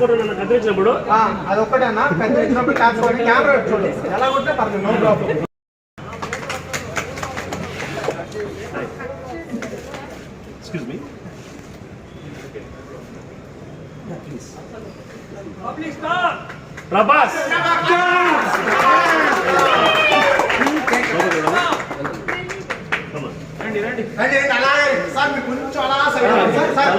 కూడా నన్ను కత్తిరించినప్పుడు అన్న. ఇచ్చినప్పుడు క్యాప్స్ కొట్టి కెమెరా చూడండి ఎలా కొట్టే పర్లేదు no problem excuse me Prabhas రండి రండి. అలాగే సార్ మీరు కొంచెం అలా సైడ్ అవ్వండి. సార్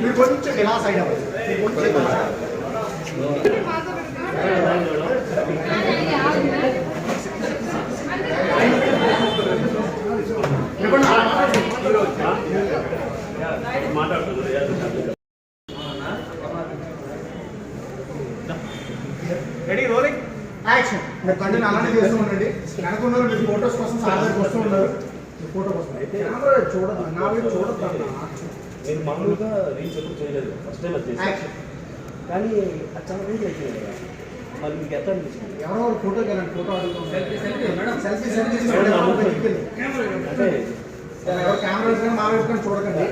మీరు కొంచెం ఇలా సైడ్ అవ్వండి. రెడీ రోలింగ్ యాక్షన్ మీరు కంటిన్యూ అలానే చేస్తూ ఉండండి. వెనకున్న వాళ్ళు మీరు ఫోటోస్ కోసం సార్ దగ్గరికి వస్తూ ఉన్నారు. మీ ఫోటో కోసం. కెమెరా చూడదు నా అన్న. నేను మామూలుగా రీల్స్ ఎప్పుడు చేయలేదు. ఫస్ట్ టైం అది చేశాను. కానీ అది చాలా రీల్ అయిపోయింది కదా. మరి మీకు ఎట్లా అనిపించింది? ఎవరో ఒక ఫోటో వెళ్ళండి ఫోటో అంటే ఎవరు కెమెరా మా చూడకండి.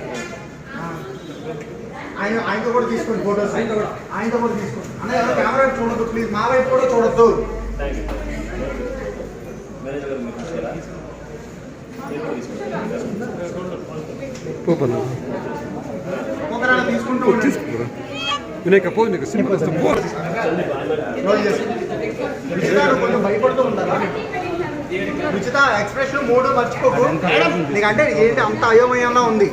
ఆయన ఆయనతో కూడా తీసుకోండి ఫోటోస్ ఆయనతో కూడా. తీసుకోండి. అన్న ఎవరు కెమెరా వైపు చూడొద్దు. ప్లీజ్ మా వైపు కూడా చూడొద్దు. మేనేజర్ గారు మీరు నేను కూడా తీసుకుంటాను ఒక్కొక్కరు తీసుకుంటూ వినాయక పో నీకు సింపుల్ కొంచెం భయపడుతూ ఉంటారా? రుచిత ఎక్స్ప్రెషన్ మూడు మర్చిపోకు. నీకు అంటే ఏంటి అంత అయోమయంగా ఉంది?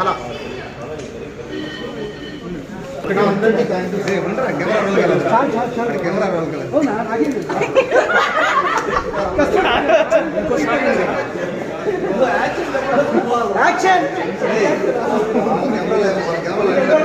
అలా. కెమెరా కెమెరా రోల్ కదా యాక్షన్ కెమెరా లేదు కెమెరా లేదు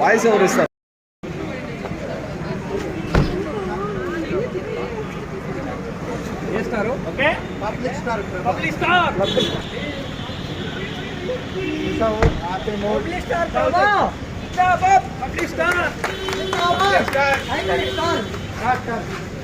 వాయిస్ ఎవరు ఇస్తారు okay public star public star happy mode public star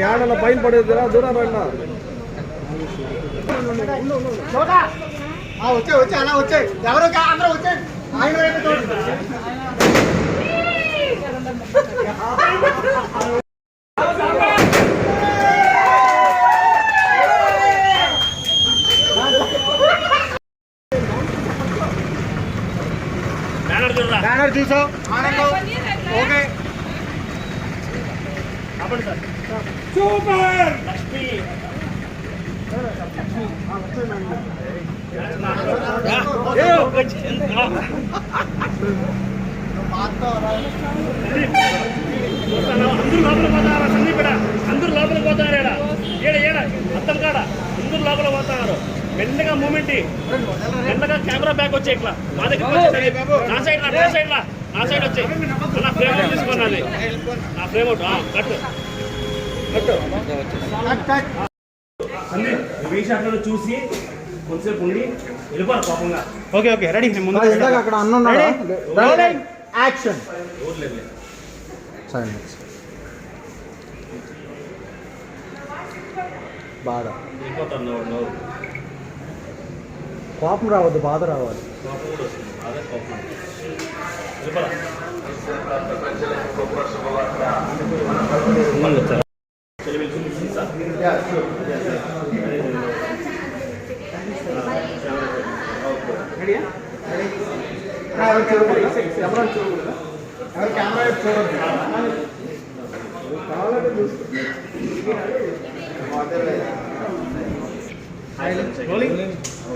యాడల పైన పడేదిరా దూరం రండి. వచ్చే వచ్చే అలా వచ్చే. ఎవరు అందరూ వచ్చే. ఆయన. బ్యానర్ చూసావు ఓకే. ఆపండి సార్. సూపర్ అందరూ లోపల పోతారా? సందీప్. అందరూ లోపల పోతారు ఈడ ఏడ ఏడ? అర్థం కాడ? అందరూ లోపల పోతారు. మెల్లగా మూమెంట్ మెల్లగా కెమెరా బ్యాక్ వచ్చే ఇట్లా. మా దగ్గర నా సైడ్ నా సైడ్ నా సైడ్ వచ్చే నా ఫ్రేమ్ అవుట్ తీసుకోనాలి నా ఫ్రేమ్ అవుట్. కట్ చూసి ఓకే. ఓకే రెడీ ముందు అక్కడ అన్న యాక్షన్ బాధ. కోపం రావద్దు బాధ రావాలి. కోపం ఎవరు చూడకూడదు? ఎవరు చూడకూడదు? ఎవరు కెమెరా వైపు చూడొద్దు. కావాలంటే చూసుకో. రోలింగ్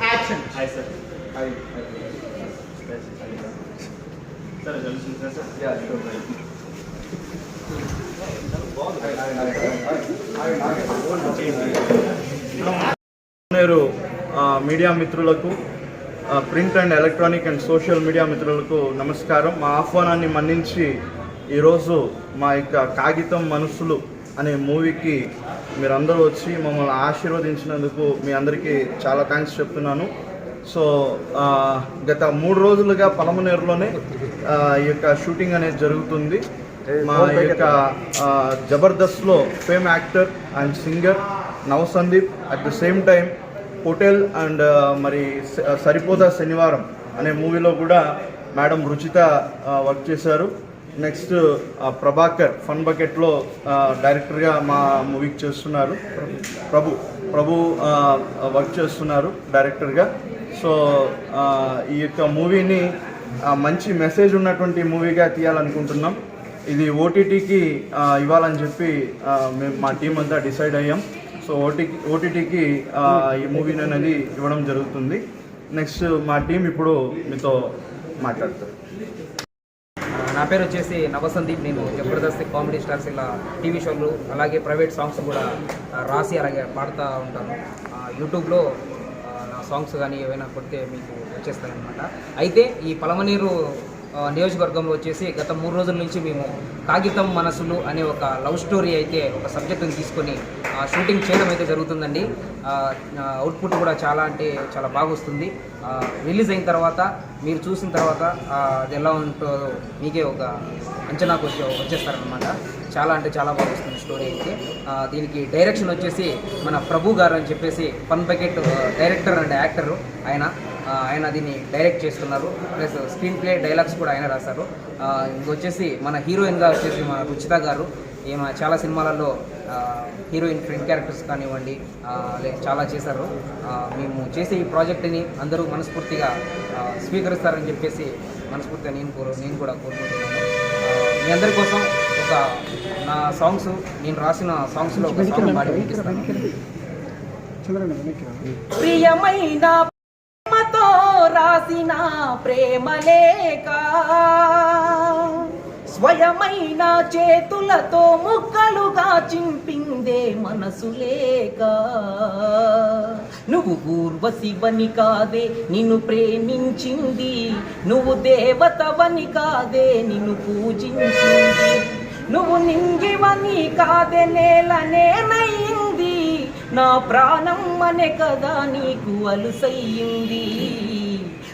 యాక్షన్ హాయ్ సార్ సరే కలిసింది సార్ నేరు ఆ, మీడియా మిత్రులకు print and electronic and social media మిత్రులకు నమస్కారం. మా ఆహ్వానాన్ని మన్నించి ఈరోజు మా యొక్క కాగితం మనసులు అనే మూవీకి మీరందరూ వచ్చి మమ్మల్ని ఆశీర్వదించినందుకు మీ అందరికీ చాలా థ్యాంక్స్ చెప్తున్నాను. సో గత మూడు రోజులుగా పలమనేరులోనే ఈ యొక్క షూటింగ్ అనేది జరుగుతుంది. మా యొక్క జబర్దస్త్లో fame actor and singer Nava Sandeep at the same time hotel and మరి స- సరిపోదా శనివారం అనే మూవీలో కూడా మేడం రుచిత వర్క్ చేశారు. నెక్స్ట్ ప్రభాకర్ ఫన్ బకెట్లో డైరెక్టర్గా మా మూవీకి చేస్తున్నారు. ప్రభు ప్రభు వర్క్ చేస్తున్నారు డైరెక్టర్గా. సో ఈ యొక్క మూవీని మంచి మెసేజ్ ఉన్నటువంటి మూవీగా తీయాలనుకుంటున్నాం. ఇది ఓటీటీకి ఇవ్వాలని చెప్పి మేము మా టీం అంతా డిసైడ్ అయ్యాం. సో ఓటీకి ఓటీటీకి ఈ మూవీని అనేది ఇవ్వడం జరుగుతుంది. నెక్స్ట్ మా టీం ఇప్పుడు మీతో మాట్లాడతారు. నా పేరు వచ్చేసి నవసందీప్. నేను జబర్దస్త్ కామెడీ స్టార్స్ ఇలా టీవీ షోలు అలాగే ప్రైవేట్ సాంగ్స్ కూడా రాసి అలాగే పాడుతూ ఉంటాను. యూట్యూబ్లో నా సాంగ్స్ కానీ ఏవైనా కొడితే మీకు వచ్చేస్తాయన్నమాట. అయితే ఈ పలమనీరు నియోజకవర్గంలో వచ్చేసి గత మూడు రోజుల నుంచి మేము కాగితం మనసులు అనే ఒక లవ్ స్టోరీ అయితే ఒక సబ్జెక్టుని తీసుకొని షూటింగ్ చేయడం అయితే జరుగుతుందండి. అవుట్పుట్ కూడా చాలా అంటే చాలా బాగా వస్తుంది. రిలీజ్ అయిన తర్వాత మీరు చూసిన తర్వాత అది ఎలా ఉంటుందో మీకే ఒక అంచనాకు వచ్చే వచ్చేస్తారనమాట చాలా అంటే చాలా బాగా వస్తుంది స్టోరీ అయితే. దీనికి డైరెక్షన్ వచ్చేసి మన ప్రభు గారు అని చెప్పేసి పన్ బకెట్ డైరెక్టర్ అండ్ యాక్టర్ ఆయన. ఆయన దీన్ని డైరెక్ట్ చేస్తున్నారు. ప్లస్ స్క్రీన్ ప్లే డైలాగ్స్ కూడా ఆయన రాశారు. ఆ, ఇంకొచ్చేసి మన హీరోయిన్గా వచ్చేసి మన రుచిత గారు. ఈమె చాలా సినిమాలలో ఆ, హీరోయిన్ ఫ్రెండ్ క్యారెక్టర్స్ కానివ్వండి ఆ, లే- చాలా చేశారు. ఆ, మేము చేసే ఈ ప్రాజెక్ట్ని అందరూ మనస్ఫూర్తిగా స్వీకరిస్తారని చెప్పేసి మనస్ఫూర్తిగా నేను కోరు నేను కూడా కోరుకుంటున్నాను. మీ అందరి కోసం ఒక నా సాంగ్స్ నేను రాసిన సాంగ్స్లో ఒక సాంగ్ పాడి వినిపిస్తాను. ప్రియమైన రాసిన ప్రేమ లేక స్వయమైన చేతులతో ముక్కలుగా చింపిందే మనసు లేక. నువ్వు ఊర్వశివని కాదే నిన్ను ప్రేమించింది. నువ్వు దేవతవని కాదే నిన్ను పూజించింది. నువ్వు నింగివని కాదే నేల నా ప్రాణం అనే కదా నీకు అలుసయ్యింది.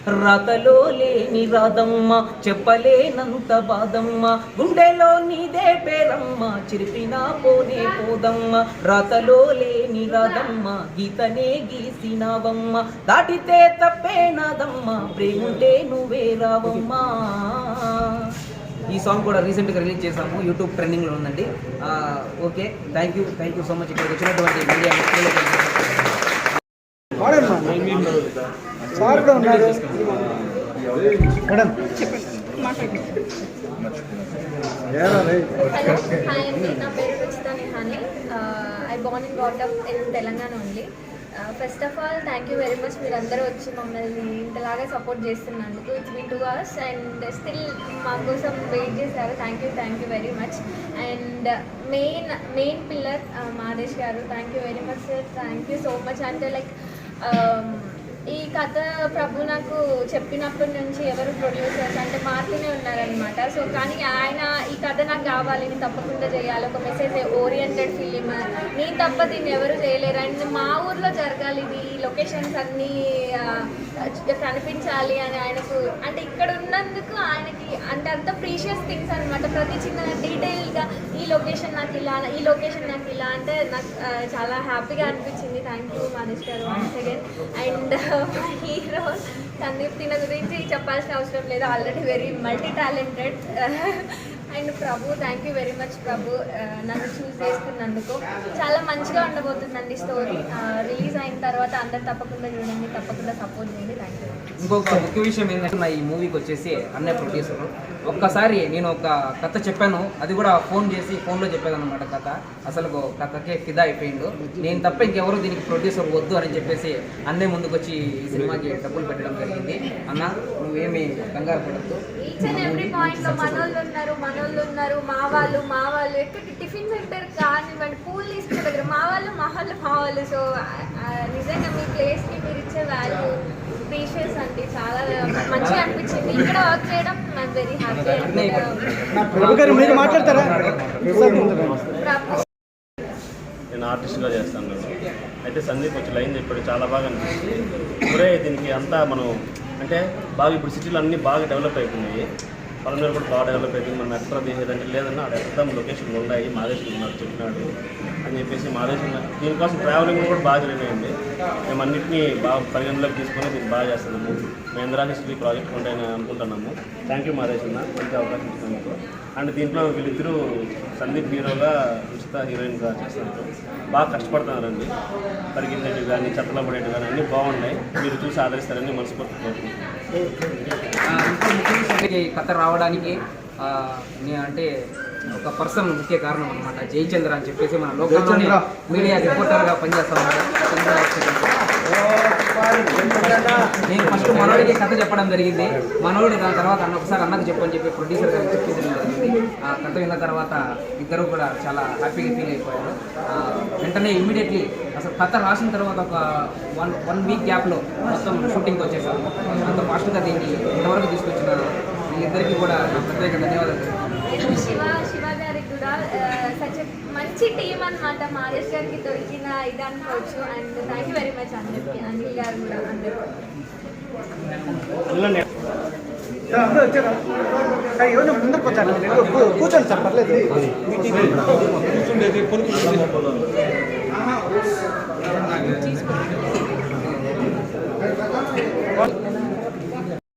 రాతలో లేని రాదమ్మ చెప్పలేనంత బాధమ్మ. గుండెలో నీదే పేరమ్మ చిరిపినా పోనే పోదమ్మ. రాతలో లేని రాదమ్మ గీతనే గీసినావమ్మ. దాటితే తప్పే నాదమ్మ ప్రేముంటే నువ్వే రావమ్మా. ఈ సాంగ్ కూడా రీసెంట్గా రిలీజ్ చేశాము యూట్యూబ్ ట్రెండింగ్లో ఉందండి. Okay thank you thank you so much ఇక్కడికి వచ్చినటువంటి మీడియా సార్ కూడా ఉన్నారు మేడం హాయ్ అండి. నా పేరు Ruchitha Nihani. I born in brought up in Telangana only first of all thank you very much మీరందరూ వచ్చి మమ్మల్ని ఇంతలాగా సపోర్ట్ చేస్తున్నందుకు. It's been two hours and still మా కోసం వెయిట్ చేశారు. Thank you thank you very much and main main pillar Madesh garu thank you very much sir thank you so much అంటే like ఈ కథ ప్రభు నాకు చెప్పినప్పటి నుంచి ఎవరు ప్రొడ్యూసర్స్ అంటే మార్తీనే ఉన్నారనమాట సో కానీ ఆయన ఈ కథ నాకు కావాలి నేను తప్పకుండా చేయాలి. ఒక మెసేజ్ ఓరియంటెడ్ ఫిలిం నేను తప్ప దీన్ని ఎవరు చేయలేరు. అండ్ మా ఊర్లో జరగాలి ఇది. ఈ లొకేషన్స్ అన్నీ కనిపించాలి అని ఆయనకు అంటే ఇక్కడ ఉన్నందుకు ఆయనకి అంటే అంత ప్రీషియస్ థింగ్స్ అనమాట ప్రతి చిన్న డీటెయిల్గా ఈ లొకేషన్ నాకు ఇలా ఈ లొకేషన్ నాకు ఇలా అంటే నాకు చాలా హ్యాపీగా అనిపించింది. Thank you Manish garu once again and hero Sandeep తిన గురించి చెప్పాల్సిన అవసరం లేదు. Already very multi talented and Prabhu thank you very much Prabhu. Uh, నన్ను చూస్ చేసుకున్నందుకు చాలా మంచిగా ఉండబోతుందండి స్టోరీ రిలీజ్ uh, అయిన తర్వాత అందరు తప్పకుండా చూడండి తప్పకుండా సపోర్ట్ చేయండి. థ్యాంక్ యూ ఇంకొక ముఖ్య విషయం ఏంటంటే ఈ మూవీకి వచ్చేసి అన్నయ్య ప్రొడ్యూసర్ ఒక్కసారి నేను ఒక కథ చెప్పాను. అది కూడా ఫోన్ చేసి ఫోన్లో చెప్పాను అనమాట కథ. అసలు కథకే ఫిదా అయిపోయిండు. నేను తప్ప ఇంకెవరు దీనికి ప్రొడ్యూసర్ వద్దు అని చెప్పేసి అన్నయ్య ముందుకు వచ్చి ఈ సినిమాకి డబ్బులు పెట్టడం జరిగింది. అన్న నువ్వేమి కంగారు పడద్దు. ఈచ్ అండ్ ఎవ్రీ పాయింట్లో మనోళ్ళు ఉన్నారు మనోళ్ళు ఉన్నారు మా వాళ్ళు మా వాళ్ళు ఎక్కడ టిఫిన్ సెంటర్ కానివ్వండి పూలు తీసుకునే దగ్గర మా వాళ్ళు మా వాళ్ళు మా వాళ్ళు. సో నిజంగా మీ ప్లేస్కి మీరు ఇచ్చే వాల్యూ ప్రీషియస్ అండి. చాలా మంచిగా అనిపించింది. ఇక్కడ వర్క్ చేయడం వెరీ హ్యాపీ ప్రభు గారు మీరు మాట్లాడతారా? నేను ఆర్టిస్ట్గా చేస్తాను. అయితే సందీప్ వచ్చి లైన్ చెప్పాడు. చాలా బాగా ఒరే దీనికి అంతా మనం అంటే బాగా ఇప్పుడు సిటీలో అన్నీ బాగా డెవలప్ అయిపోయినాయి. పల్లెటూరు కూడా బాగా డెవలప్ అయిపోయింది మనం ఎక్కడ తీసేదంటే లేదన్నా అక్కడ ఎక్కడ లొకేషన్లు ఉన్నాయి మాదేశం ఉన్నారు చెప్పినాడు అని చెప్పేసి మాదేశం దీనికోసం ట్రావెలింగ్ కూడా బాగా జరిగినాయి మేము అన్నింటినీ బాగా పరిగణలోకి తీసుకొని దీన్ని బాగా చేస్తున్నాము. మహేంద్ర శ్రీ ప్రాజెక్ట్ ఉంటాయని అనుకుంటున్నాము. థ్యాంక్ యూ మాదేశన్న మంచి అవకాశం ఇచ్చినందుకు. అండ్ దీంట్లో వీళ్ళిద్దరూ సందీప్ హీరోగా ఉచిత హీరోయిన్గా చేస్తున్నారు. బాగా కష్టపడుతున్నారండి. పరిగెత్తేటివి కానీ చెత్తలో పడేటివి కానీ అన్నీ బాగున్నాయి. మీరు చూసి ఆదరిస్తారని మనస్ఫూర్తి కోరుకుంటున్నాను కథ రావడానికి అంటే ఒక పర్సన్ ముఖ్య కారణం అనమాట జయచంద్ర అని చెప్పేసి మన లోకల్లోనే మీడియా రిపోర్టర్గా పనిచేస్తా ఉన్నాడు. చంద్ర నేను ఫస్ట్ మనోడికి కథ చెప్పడం జరిగింది. మనోడు దాని తర్వాత అన్న ఒకసారి అన్నకు చెప్పని చెప్పి ప్రొడ్యూసర్ గారికి చెప్పించడం జరిగింది. ఆ కథ విన్న తర్వాత ఇద్దరు కూడా చాలా హ్యాపీగా ఫీల్ అయిపోయారు. వెంటనే ఇమ్మీడియట్లీ అసలు కథ రాసిన తర్వాత ఒక వన్ వన్ వీక్ గ్యాప్లో మొత్తం షూటింగ్కి వచ్చేసాము. అంత ఫాస్ట్గా దీన్ని ఇంతవరకు తీసుకొచ్చిన వీళ్ళిద్దరికీ కూడా నా ప్రత్యేక ధన్యవాదాలు. శివ శివ గారికి కూడా సచ్ మంచి టీం అన్నమాట. మాదేశ్ గారికి దొరికిన ఇది అనుకోవచ్చు. And thank you very much అందరికి. అనిల్ గారు కూడా అందరూ. కూర్చోండి సార్ పర్లేదు. house. Yeah. Yeah.